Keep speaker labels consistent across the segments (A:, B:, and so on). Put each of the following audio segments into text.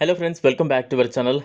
A: Hello friends welcome back to our channel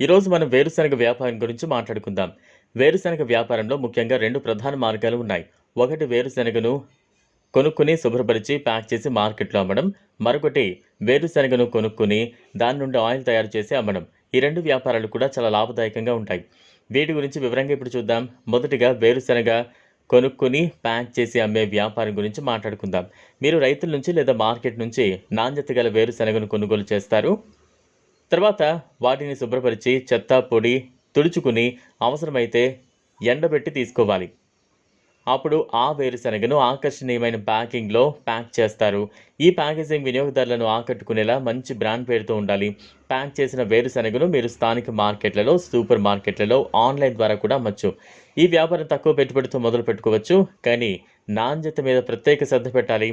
A: ఈరోజు మనం వేరుశనగ వ్యాపారం గురించి మాట్లాడుకుందాం. వేరుశనగ వ్యాపారంలో ముఖ్యంగా రెండు ప్రధాన మార్గాలు ఉన్నాయి. ఒకటి వేరుశనగను కొనుక్కుని శుభ్రపరిచి ప్యాక్ చేసి మార్కెట్లో అమ్మడం. మరొకటి వేరుశనగను కొనుక్కుని దాని నుండి ఆయిల్ తయారు చేసి అమ్మడం. ఈ రెండు వ్యాపారాలు కూడా చాలా లాభదాయకంగా ఉంటాయి. వీటి గురించి వివరంగా ఇప్పుడు చూద్దాం. మొదటిగా వేరుశనగ కొనుక్కుని ప్యాక్ చేసి అమ్మే వ్యాపారం గురించి మాట్లాడుకుందాం. మీరు రైతుల నుంచి లేదా మార్కెట్ నుంచి నాణ్యత గల వేరుశనగను కొనుగోలు చేస్తారు. తర్వాత వాటిని శుభ్రపరిచి చెత్త పొడి తుడుచుకుని అవసరమైతే ఎండబెట్టి తీసుకోవాలి. అప్పుడు ఆ వేరుశనగను ఆకర్షణీయమైన ప్యాకింగ్లో ప్యాక్ చేస్తారు. ఈ ప్యాకేజింగ్ వినియోగదారులను ఆకట్టుకునేలా మంచి బ్రాండ్ పేరుతో ఉండాలి. ప్యాక్ చేసిన వేరుశనగను మీరు స్థానిక మార్కెట్లలో సూపర్ మార్కెట్లలో ఆన్లైన్ ద్వారా కూడా అమ్మచ్చు. ఈ వ్యాపారం తక్కువ పెట్టుబడితో మొదలు పెట్టుకోవచ్చు కానీ నాణ్యత మీద ప్రత్యేక శ్రద్ధ పెట్టాలి.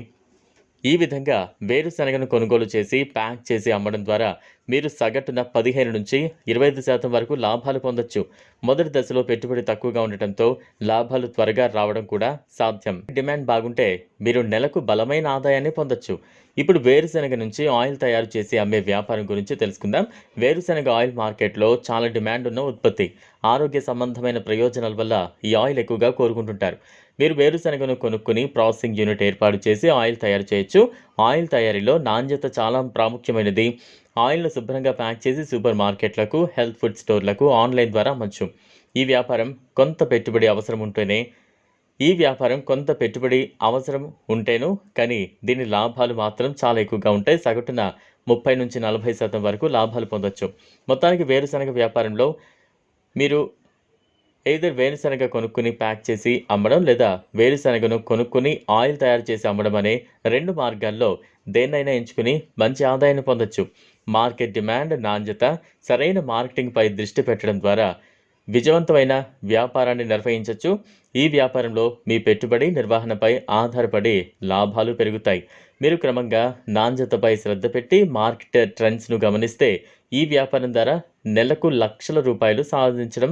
A: ఈ విధంగా వేరుశనగను కొనుగోలు చేసి ప్యాక్ చేసి అమ్మడం ద్వారా మీరు సగటున పదిహేను నుంచి ఇరవై ఐదు శాతం వరకు లాభాలు పొందొచ్చు. మొదటి దశలో పెట్టుబడి తక్కువగా ఉండటంతో లాభాలు త్వరగా రావడం కూడా సాధ్యం. డిమాండ్ బాగుంటే మీరు నెలకు బలమైన ఆదాయాన్ని పొందొచ్చు. ఇప్పుడు వేరుశనగ నుంచి ఆయిల్ తయారు చేసి అమ్మే వ్యాపారం గురించి తెలుసుకుందాం. వేరుశనగ ఆయిల్ మార్కెట్లో చాలా డిమాండ్ ఉన్న ఉత్పత్తి. ఆరోగ్య సంబంధమైన ప్రయోజనాల వల్ల ఈ ఆయిల్ ఎక్కువగా కోరుకుంటుంటారు. మీరు వేరుశనగను కొనుక్కుని ప్రాసెసింగ్ యూనిట్ ఏర్పాటు చేసి ఆయిల్ తయారు చేయొచ్చు. ఆయిల్ తయారీలో నాణ్యత చాలా ప్రాముఖ్యమైనది. ఆయిల్ను శుభ్రంగా ప్యాక్ చేసి సూపర్ మార్కెట్లకు హెల్త్ ఫుడ్ స్టోర్లకు ఆన్లైన్ ద్వారా అమ్మచ్చు. ఈ వ్యాపారం కొంత పెట్టుబడి అవసరం ఉంటేనే ఈ వ్యాపారం కొంత పెట్టుబడి అవసరం ఉంటేను కానీ దీని లాభాలు మాత్రం చాలా ఎక్కువగా ఉంటాయి. సగటున ముప్పై నుంచి నలభై శాతం వరకు లాభాలు పొందొచ్చు. మొత్తానికి వేరుశనగ వ్యాపారంలో మీరు ఏదర్ వేరుశనగ కొనుక్కుని ప్యాక్ చేసి అమ్మడం లేదా వేరుశనగను కొనుక్కుని ఆయిల్ తయారు చేసి అమ్మడం అనే రెండు మార్గాల్లో దేన్నైనా ఎంచుకుని మంచి ఆదాయాన్ని పొందొచ్చు. మార్కెట్ డిమాండ్ నాణ్యత సరైన మార్కెటింగ్పై దృష్టి పెట్టడం ద్వారా విజయవంతమైన వ్యాపారాన్ని నిర్వహించవచ్చు ఈ వ్యాపారంలో మీ పెట్టుబడి నిర్వహణపై ఆధారపడి లాభాలు పెరుగుతాయి. మీరు క్రమంగా నాణ్యతపై శ్రద్ధ పెట్టి మార్కెట్ ట్రెండ్స్ను గమనిస్తే ఈ వ్యాపారం ద్వారా నెలకు లక్షల రూపాయలు సాధించడం